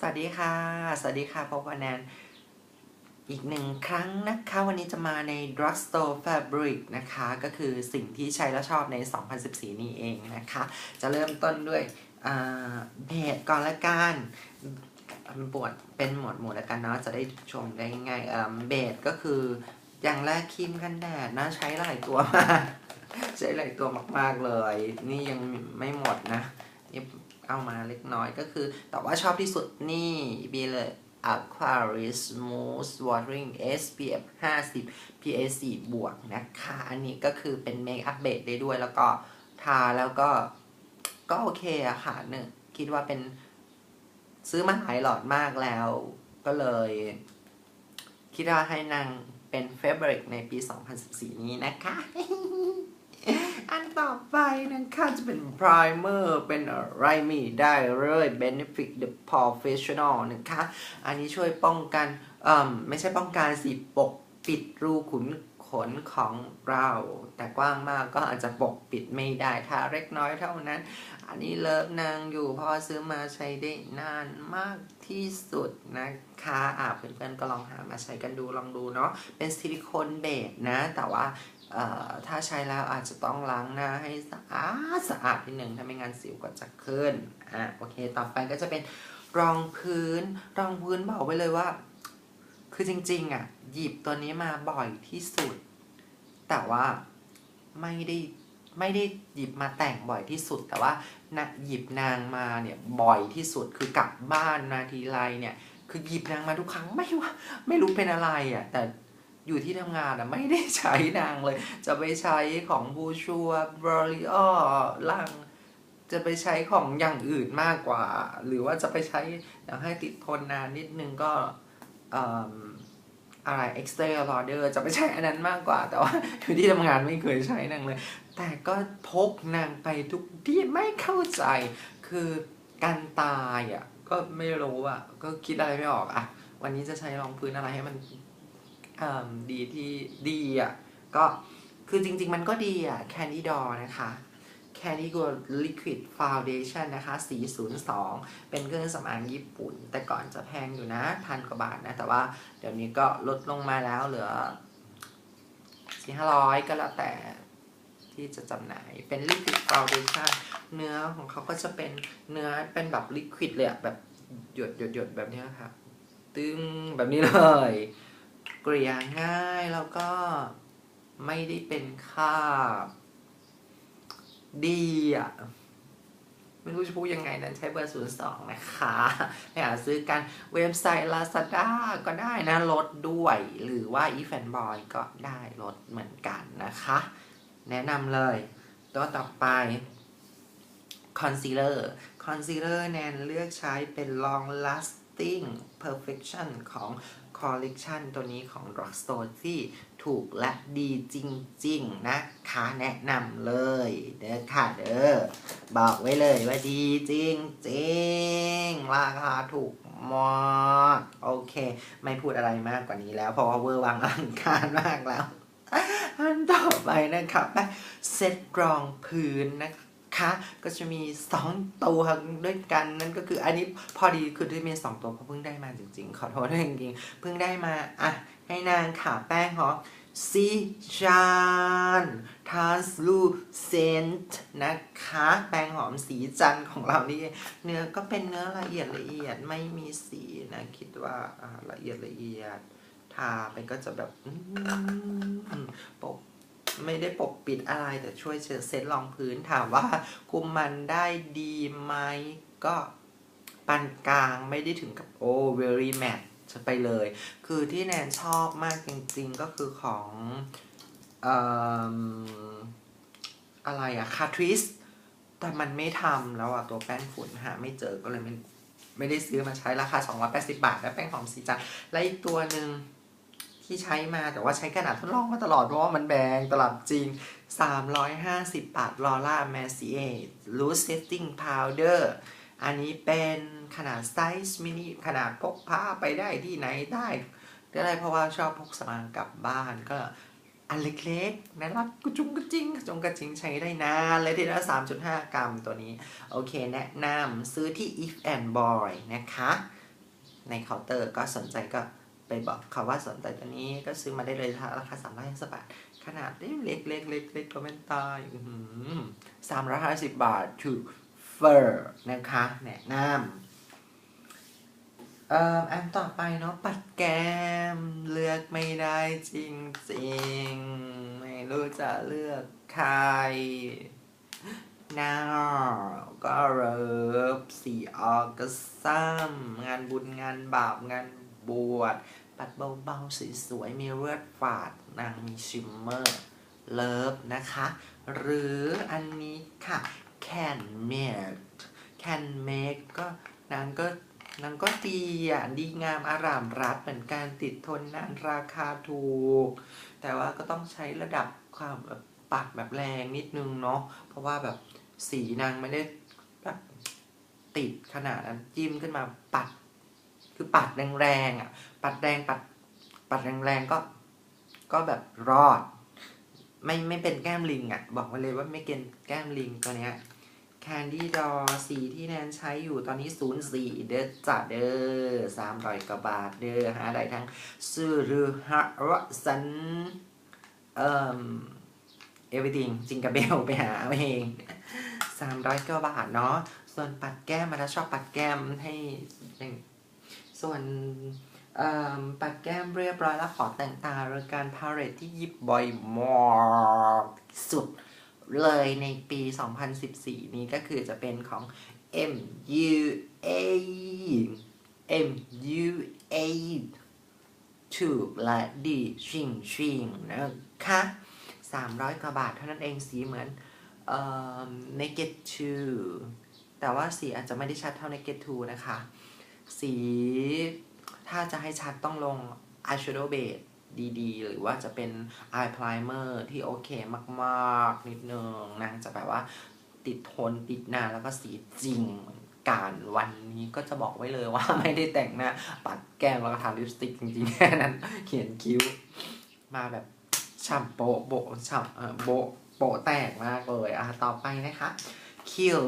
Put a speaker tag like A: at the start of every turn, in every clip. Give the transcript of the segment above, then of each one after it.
A: สวัสดีค่ะ สวัสดีค่ะพบกับแนนอีกหนึ่งครั้งนะคะ วันนี้จะมาใน Drugstore Fabric นะคะ ก็คือสิ่งที่ใช้แล้วชอบใน 2014 นี้เองนะคะ จะเริ่มต้นด้วยเบสก่อนละกันบวดเป็นหมวดหมู่ล้วกันเนาะจะได้ชมได้ง่ายเบสก็คืออย่างแรกครีมกันแดดนะใช้หลายตัวมากใช้หลายตัวมาก ๆ เลย นี่ยังไม่หมดนะนี่ เอามาเล็กน้อยก็คือ แต่ว่าชอบที่สุดนี่บีเลย Aquarius Smooth Watering SPF 50 PA 4บวกนะคะ อันนี้ก็คือเป็นเมคอัพเบสได้ด้วยแล้วก็ทาแล้วก็ก็โอเคอะค่ะหนึ่งคิดว่าเป็นซื้อมาหลายหลอดมากแล้ว ก็เลย คิดว่าให้นางเป็นเฟเ r ริกในปี 2014 นี้นะคะ อันต่อไปนะคะจะเป็น primer เป็นอะไรมีได้เลย benefit the professional นะคะ อันนี้ช่วยป้องกันเอ่มไม่ใช่ป้องกันสิปกปิดรูขุมขนของเรา แต่กว้างมากก็อาจจะปกปิดไม่ได้ถ้าเล็กน้อยเท่านั้น อันนี้เลิฟนางอยู่พราะว่าซื้อมาใช้ได้นานมากที่สุดนะคะอ่าเพื่อนๆก็ลองหามาใช้กันดูลองดูเนาะเป็นซิลิโคนเบสนะ แต่ว่า ถ้าใช้แล้วอาจจะต้องล้างหน้าให้สะอาดสะอาดนิดนึงถ้าไม่งั้นสิวก็จะขึ้นอะโอเค ต่อไปก็จะเป็นรองพื้น รองพื้นบอกไว้เลยว่า คือจริงๆอะหยิบตัวนี้มาบ่อยที่สุด แต่ว่าไม่ได้ไม่ได้หยิบมาแต่งบ่อยที่สุด แต่ว่านะหยิบนางมาเนี่ยบ่อยที่สุดคือกลับบ้านนาทีไรเนี่ย คือหยิบนางมาทุกครั้งไม่ว่า ไม่รู้เป็นอะไรอะแต่ อยู่ที่ทำงานอะไม่ได้ใช้นางเลย จะไปใช้ของบูชัวบริออลังจะไปใช้ของอย่างอื่นมากกว่า หรือว่าจะไปใช้อยากให้ติดทนนานนิดนึงก็ออะไร extra order จะไปใช้อันนั้นมากกว่า แต่ว่าอยู่ที่ทำงานไม่เคยใช้นางเลย แต่ก็พกนางไปทุกที่ไม่เข้าใจ คือการตายอะก็ไม่รู้อะก็คิดอะไรไม่ออกอะ วันนี้จะใช้รองพื้นอะไรให้มัน ดีที่ดีอะ ก็คือจริง ๆ มันก็ดีอะ Candy Doll นะคะ Candy Girl Liquid Foundation นะคะ 402 เป็นเครื่องสำอางญี่ปุ่น แต่ก่อนจะแพงอยู่นะพันกว่าบาทนะ แต่ว่าเดี๋ยวนี้ก็ลดลงมาแล้วเหลือ 4 500 ก็แล้วแต่ที่จะจำหน่าย เป็น Liquid Foundation เนื้อของเขาก็จะเป็นเนื้อเป็นแบบลิควิดเลยอะแบบหยดหยดหยดแบบนี้ครับตึงแบบนี้เลย กลี่ยง่ายแล้วก็ไม่ได้เป็นคราดีอะไม่รู้จะพูดยังไงนั้นใช้เบอร์ 02 นะคะไปหาซื้อกันเว็บไซต์ Lazada ก็ได้นะลดด้วย หรือว่า e f a n Boy ก็ได้ลดเหมือนกันนะคะ แนะนำเลย ตัวต่อไป Concealer Concealer แนนเลือกใช้เป็น Long Lasting Perfection ของ Collection ตัวนี้ของ Drugstore ที่ถูกและดีจริง ๆ นะคะแนะนำเลยเด้อค่ะเด้อบอกไว้เลยว่าดีจริงจริงๆราคาถูกมากโอเค ไม่พูดอะไรมากกว่านี้แล้ว เพราะว่าเวอร์วังอลังการมากแล้วอันต่อไปนะครับไปเซ็ตรองพื้นนะคะ ก็จะมี 2 ตัวด้วยกันนั่นก็คืออันนี้พอดีคือที่มี 2 ตัวเพราะเพิ่งได้มาจริงๆ ขอโทษด้วยจริงๆเพิ่งได้มาอะให้นางขาแป้งหอมซีจานทาสลูเซนต์นะคะ แป้งหอมสีจันทร์ของเรานี่เนื้อก็เป็นเนื้อละเอียดละเอียดไม่มีสีนะ คิดว่าละเอียดละเอียด ทาไปก็จะแบบปก ไม่ได้ปกปิดอะไรแต่ช่วยเซ็ตรองพื้นถามว่าคุมมันได้ดีไหมก็ปานกลางไม่ได้ถึงกับโอ้ very matte จะไปเลย คือที่แนนชอบมากจริงๆก็คือของออะไรอะคาทริสแต่มันไม่ทำแล้วอะตัวแป้งฝุ่นหาไม่เจอก็เลยไม่ไม่ได้ซื้อมาใช้ราคา 280 บาท และแป้งหอมสีจันและอีกตัวหนึ่ง ที่ใช้มาแต่ว่าใช้ขนาดทดลองมาตลอด เพราะว่ามันแบงตลับจริง 350 บาทลอร่าแมสซีเอ Loose Setting Powder อันนี้เป็นขนาดไซส์มินิขนาดพกพาไปได้ที่ไหนได้ได้เพราะว่าชอบพกสมางกลับบ้านก็อันเล็กๆน่ารักกุจุงกระจิงกระจงกระจิงใช้ได้นานเลยทีละ3.5 กรัมตัวนี้ โอเคแนะนำซื้อที่ if and boy นะคะ ในเคาน์เตอร์ก็สนใจก็ ไปบอกเขาว่าสนใจตัวนี้ก็ซื้อมาได้เลยราคาสามร้อยห้าสิบบาท ขนาดเล็กเล็กเล็กเล็กเล็กก็เป็นตายสามร้อยห้าสิบบาทถูกเฟอร์นะคะแนะนำเอ่ออันต่อไปเนาะปัดแก้มเลือกไม่ได้จริงจริงไม่รู้จะเลือกใครนาก็เริบสีออกก็ซ้ำงานบุญงานบาปงาน บวชปัดเบาๆสวยๆมีเลือดฝาดนางมีชิมเมอร์เลิฟนะคะ หรืออันนี้ค่ะ can make can make ก็นางก็นางก็ดีอะ ดีงามอารามรัดเหมือนการติดทนนานราคาถูก แต่ว่าก็ต้องใช้ระดับความแบบปัดแบบแรงนิดนึงเนาะเพราะว่าแบบสีนางไม่ได้แบบติดขนาดนั้นจิ้มขึ้นมาปัด คือปัดแรงๆอะ ปัดแรงปัด ปัดแรงๆก็ ก็แบบรอด ไม่ไม่เป็นแก้มลิงอะ บอกมาเลยว่าไม่เกินแก้มลิงตัวเนี้ย Candy d o สีที่แนนใช้อยู่ตอนนี้04เด้อจ้ะเด้อ300กว่าบาทเด้อหาได้ทั้งซื้อหรือหารสันเอ่อ everything จิงกับเบลไปหาเอาเอง300กว่าบาทเนาะส่วนปัดแก้มมาแล้วชอบปัดแก้มให้ ส่วนปัดแก้มเรียบร้อยแล้วขอแต่งตาโดยการพาเลตที่ยิบบ่อยมากสุดเลยในปี 2014 นี้ก็คือจะเป็นของ MUA MUA ถูกและดีชิงชิงนะคะ 300 กว่าบาทเท่านั้นเองสีเหมือนเอ่อ Naked 2แต่ว่าสีอาจจะไม่ได้ชัดเท่า Naked 2นะคะ สี ถ้าจะให้ชัดต้องลง eyeshadow base ดีๆ หรือว่าจะเป็น eye primer ที่โอเคมากๆ นิดนึงนางจะแบบว่าติดทนติดนาแล้วก็สีจริงกันวันนี้ก็จะบอกไว้เลยว่าไม่ได้แต่งหน้า ปัดแก้มแล้วก็ทาลิปสติกจริงๆแค่นั้น เขียนคิ้ว มาแบบฉ่ำโปะโบะฉ่ำเออโบะโปะแตกมากเลยอะต่อไปนะคะ คิ้ว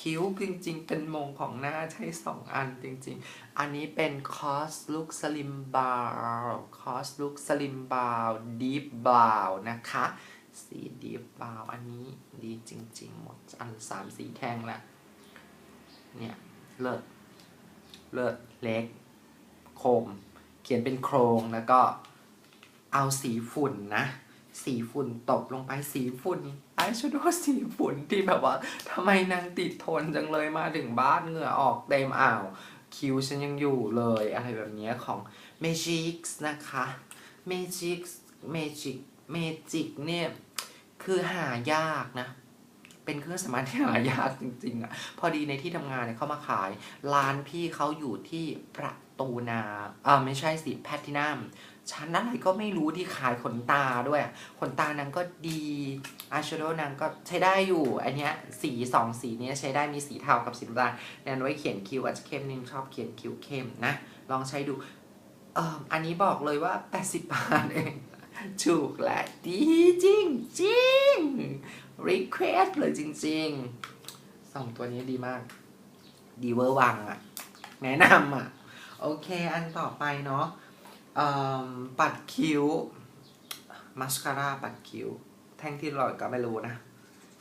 A: คิ้วจริงๆ เป็นมงของหน้าใช้สองอันจริงๆ อันนี้เป็นคอสลุกสลิมบาวคอสลุกสลิมบาวดีฟบาวนะคะสีดีฟบาวอันนี้ดีจริงๆ หมดอันสามสีแท่งละเนี่ย เลิศเลิศเล็กโคม เขียนเป็นโครงแล้วก็เอาสีฝุ่นนะ สีฝุ่นตบลงไปสีฝุ่นไอชโดว์สีฝุ่นที่แบบว่าทำไมนางติดทนจังเลยมาถึงบ้านเหงื่อออกเต็มอ่าว คิวฉันยังอยู่เลยอะไรแบบเนี้ยของ Magix นะคะ Magix Magic Magic เนี่ย คือหายากนะ เป็นเครื่องสำอางที่หายากจริงๆอะพอดีในที่ทำงานเนี่ยเขามาขายร้านพี่เขาอยู่ที่ประตูนาเออไม่ใช่สิแพทินัมชั้นอะไรก็ไม่รู้ที่ขายขนตาด้วยขนตานางก็ดีอายแชโดว์นางก็ใช้ได้อยู่ อันเนี้ยสีสองสีนี้ใช้ได้มีสีเทากับสีน้ำตาลแนนไว้เขียนคิ้วอาจจะเข้มนึงชอบเขียนคิ้วเข้มนะ ลองใช้ดูเอ่ออันนี้บอกเลยว่า 80 บาทเองถูกและดีจริงจริง request เลยจริงๆสองตัวนี้ดีมาก ดีเวอร์วังอะแนะนำอะโอเค อันต่อไปเนาะปัดคิ้วมาสคาร่าปัดคิ้ว แท่งที่ลอยก็ไม่รู้นะ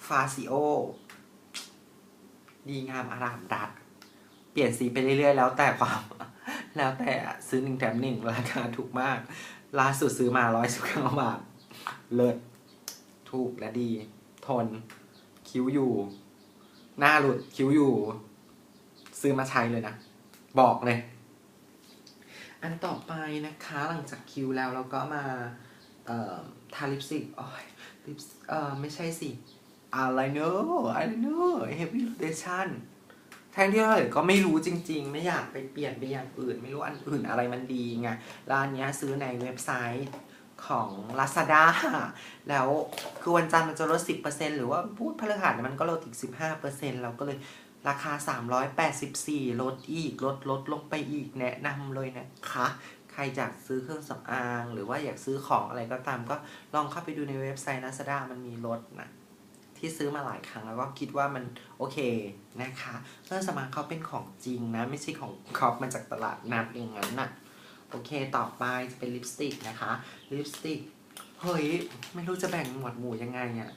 A: ฟาซิโอ ดีงามอารามรัด เปลี่ยนสีไปเรื่อยๆ แล้วแต่ความ แล้วแต่ซื้อหนึ่งแถมหนึ่งราคาถูกมาก ล่าสุดซื้อมาร้อยสิบเก้าบาท เลิศ ถูกและดี ทน คิ้วอยู่ หน้าหลุดคิ้วอยู่ ซื้อมาใช้เลยนะ บอกเลย อันต่อไปนะคะหลังจากคิ้วแล้วเราก็มาเอ่อทาลิปสติกโอ้ยลิปเอ่อไม่ใช่สิอะไรเนอะอะไรเนอะ heavy foundation แทนที่เราก็ไม่รู้จริง ๆ ไม่อยากไปเปลี่ยนไปอย่างอื่น ไม่รู้อันอื่นอะไรมันดีไงร้านนี้ซื้อในเว็บไซต์ ของ Lazada แล้วคือวันจันทร์มันจะลด 10%หรือว่าพูดพฤหัสมันก็ลดอีก 15%เราก็เลยราคา 384 ลดอีก ลดลดลงไปอีกแนะนำเลยนะคะ ใครอยากซื้อเครื่องสำอาง หรือว่าอยากซื้อของอะไรก็ตาม ก็ลองเข้าไปดูในเว็บไซต์ Lazada มันมีลดนะที่ซื้อมาหลายครั้งแล้วก็คิดว่ามันโอเคนะคะเครื่องสำอางเขาเป็นของจริงนะ ไม่ใช่ของคอปมาจากตลาดนัดอย่างนั้นน่ะ โอเคต่อไปจะเป็นลิปสติกนะคะลิปสติกเฮ้ยไม่รู้จะแบ่งหมวดหมู่ยังไงอะ่ะ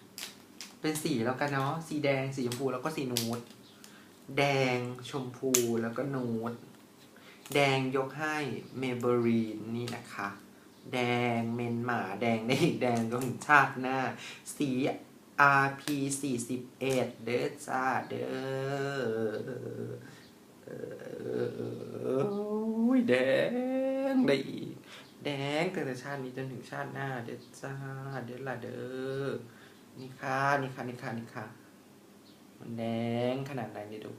A: เป็นสีแล้วกันเนาะสีแดงสีชมพูแล้วก็สีนูดแดงชมพูแล้วก็นูดแดงยกให้เมเบอรีนนี่นะคะ แดงเมนหมาแดงได้อีกแดงก็ถึงชาติหน้า สี RP 41เด้อจ้าเด้อ อ้ยแดงได้อีก แดงตั้งแต่ชาตินี้จนถึงชาติหน้า เด้อจ้าเด้อละเด้อนี่ค่ะนี่ค่ะนี่ค่ะนี่ค่ะมันแดงขนาดไหนเนี่ยดู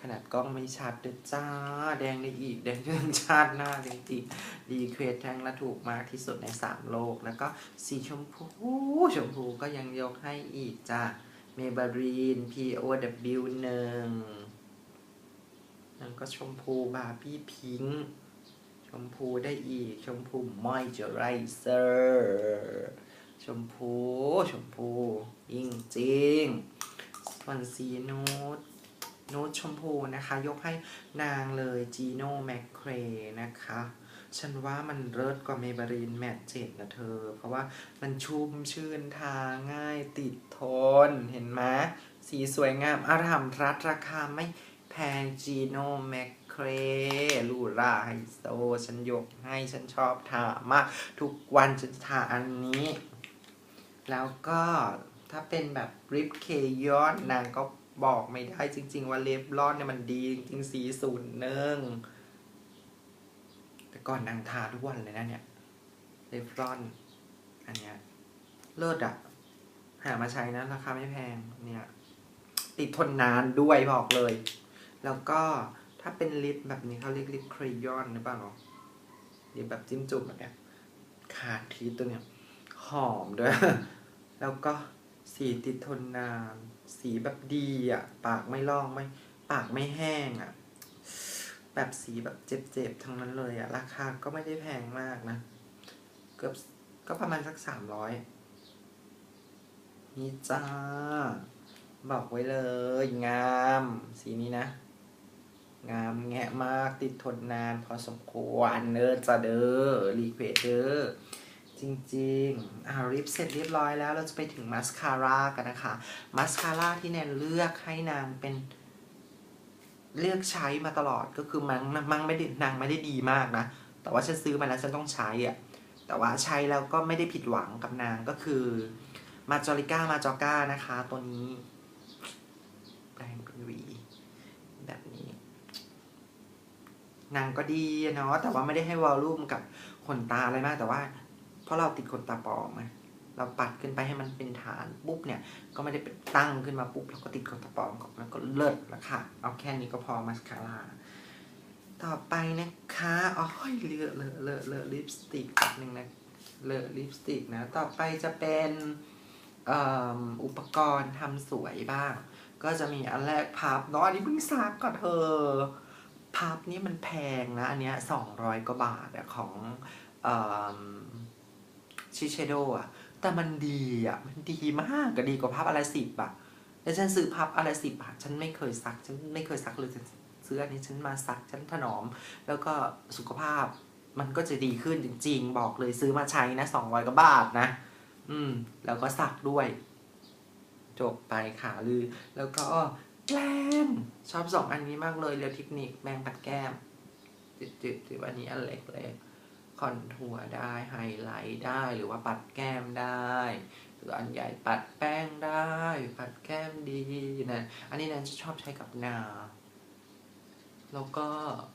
A: ขนาดกล้องไม่ชัดเด้อจ้า แดงได้อีก แดงจนถึงชาติหน้าจริงๆดีเควสแทงละถูกมากที่สุดในสามโลก แล้วก็สีชมพูชมพูก็ยังยกให้อีกจ้าเมเบรีน POW หนึ่ง แล้วก็ชมพูบาร์บี้พิงค์ชมพูได้อีก ชมพูมอยเจอไรเซอร์ชมพู ชมพูยิ่งจริงส่วนสีนูดนูดชมพูนะคะ ยกให้นางเลยจีโน่แมคเครนะคะ ฉันว่ามันเลิศกว่าเมเบรีนแมทเจ็ดนะเธอ เพราะว่ามันชุ่มชื่นทาง่ายติดทน เห็นไหมสีสวยงามอารามรัดราคาไม่ แพงจีโนแมคเครลูราไฮโซฉันยกให้ฉันชอบทามาก ทุกวันฉันทาอันนี้ แล้วก็ถ้าเป็นแบบริปเคยอนนางก็บอกไม่ได้จริง ๆ ว่าเลฟลอนเนี่ยมันดี จริงๆสีศูนย์หนึ่งแต่ก่อนนางทาทุกวันเลยนะเนี่ยเลฟรอนอันเนี้ยเลิศอะหามาใช้นะราคาไม่แพงเนี่ย ติดทนนานด้วยบอกเลย แล้วก็ถ้าเป็นลิปแบบนี้เขาเรียกลิปครียอนหรือเปล่าลิปแบบจิ้มจุ่มแบบเนี้ยขาดทีตัวเนี้ยหอมด้วย แล้วก็สีติดทนนานสีแบบดีอะ ปากไม่ลอกไม่ ปากไม่แห้งอะ แบบสีแบบเจ็บๆทั้งนั้นเลยอะ ราคาก็ไม่ได้แพงมากนะ เกือบก็ประมาณสักสามร้อยนี่จ้า บอกไว้เลย งาม สีนี้นะ งามแงะมากติดทนนานพอสมควรเด้อจ้าเด้อรีเควสเด้อจริงๆอ่าริปเสร็จเรียบร้อยแล้วเราจะไปถึงมาสคาร่ากันนะคะมาสคาร่าที่แนนเลือกให้นางเป็นเลือกใช้มาตลอดก็คือมันมันไม่ได้นางไม่ได้ดีมากนะ แต่ว่าฉันซื้อมาแล้วฉันต้องใช้อะ่ะแต่ว่าใช้แล้วก็ไม่ได้ผิดหวังกับนางก็คือมาจอริก้ามาจอก้านะคะ ตัวนี้แปลงเป็นหวี แบบนี้ นางก็ดีเนาะแต่ว่าไม่ได้ให้วอลลุ่มกับขนตาอะไรมาก แต่ว่า เพราะเราติดขนตาปลอมไงเราปัดขึ้นไปให้มันเป็นฐานปุ๊บเนี่ย ก็ไม่ได้เป็นตั้งขึ้นมาปุ๊บเราก็ติดขนตาปลอมก่อนแล้วก็เลิศละค่ะ เอาแค่นี้ก็พอมาสคาร่าต่อไปนะคะอ๋อเลอะเลอะเลอะเลอะลิปสติกแป๊บนึงนะเลอะลิปสติกนะ ต่อไปจะเป็นอุปกรณ์ทำสวยบ้าง ก็จะมีอันแรกพับเนาะอันนี้เพิ่งซักก่อนเธอ พับนี่มันแพงนะ อันเนี้ยสองร้อยกว่าบาทของชิเชโดอะแต่มันดีอะมันดีมากก็ดีกว่าพับอะไรสิบอะแล้วฉันซื้อพับอะไรสิบบาท ฉันไม่เคยซัก ฉันไม่เคยซักเลยฉันซื้ออันนี้ฉันมาซัก ฉันถนอม แล้วก็สุขภาพมันก็จะดีขึ้นจริงๆ บอกเลยซื้อมาใช้นะสองร้อยกว่าบาทนะ อืม แล้วก็สักด้วย จบไปค่ะลือ แล้วก็ แก้ม ชอบสองอันนี้มากเลยเรียวเทคนิคแมงปัดแก้มจืดๆถือว่าอันนี้อันเล็กๆคอนทัวร์ได้ไฮไลท์ได้หรือว่าปัดแก้มได้หรืออันใหญ่ปัดแป้งได้ ปัดแก้มดีนะอันนี้แนนจะชอบใช้กับหนาแล้วก็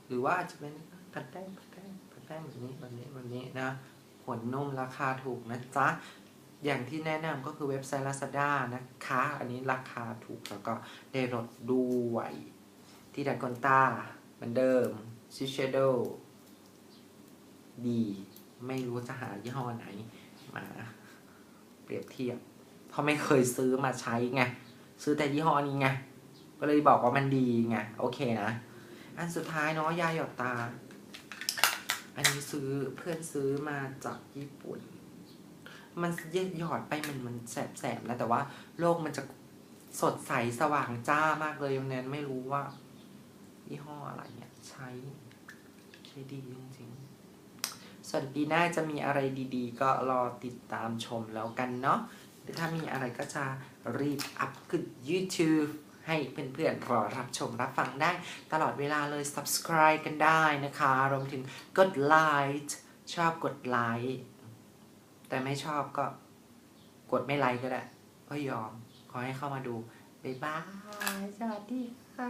A: หรือว่าจจะเป็นปัดแป้งปัดแป้งปัดแป้งแบบนี้แบบนี้แบบนี้นะขนนุ่มราคาถูกนะจ๊ะ อย่างที่แนะนำก็คือเว็บไซต์ Lazada นะคะ อันนี้ราคาถูกแล้วก็ได้ลดด้วยที่ดันกอนตาเหมือนเดิมชิเชโดดี ไม่รู้จะหายี่ห้อไหนมาเปรียบเทียบ เพราะไม่เคยซื้อมาใช้ไง ซื้อแต่ยี่ห้อนี้ไง ก็เลยบอกว่ามันดีไง โอเคนะ อันสุดท้ายเนาะยาหยดตา อันนี้ซื้อเพื่อนซื้อมาจากญี่ปุ่น มันหยอดไปมันมันแสบๆนะแต่ว่าโลกมันจะสดใสสว่างจ้ามากเลยแนนไม่รู้ว่ายี่ห้ออะไรเนี่ยใช้ใช้ดีจริงๆส่วนปีหน้าจะมีอะไรดีๆ ก็รอติดตามชมแล้วกันเนาะถ้ามีอะไรก็จะรีบอัพขึ้น YouTube ให้เพื่อนๆรอรับชมรับฟังได้ตลอดเวลาเลย subscribe กันได้นะคะ รวมถึงกดไลค์ชอบกดไลค์ แต่ไม่ชอบก็กดไม่ไลค์ก็ได้ก็ยอม ขอให้เข้ามาดู บ๊ายบาย สวัสดีค่ะ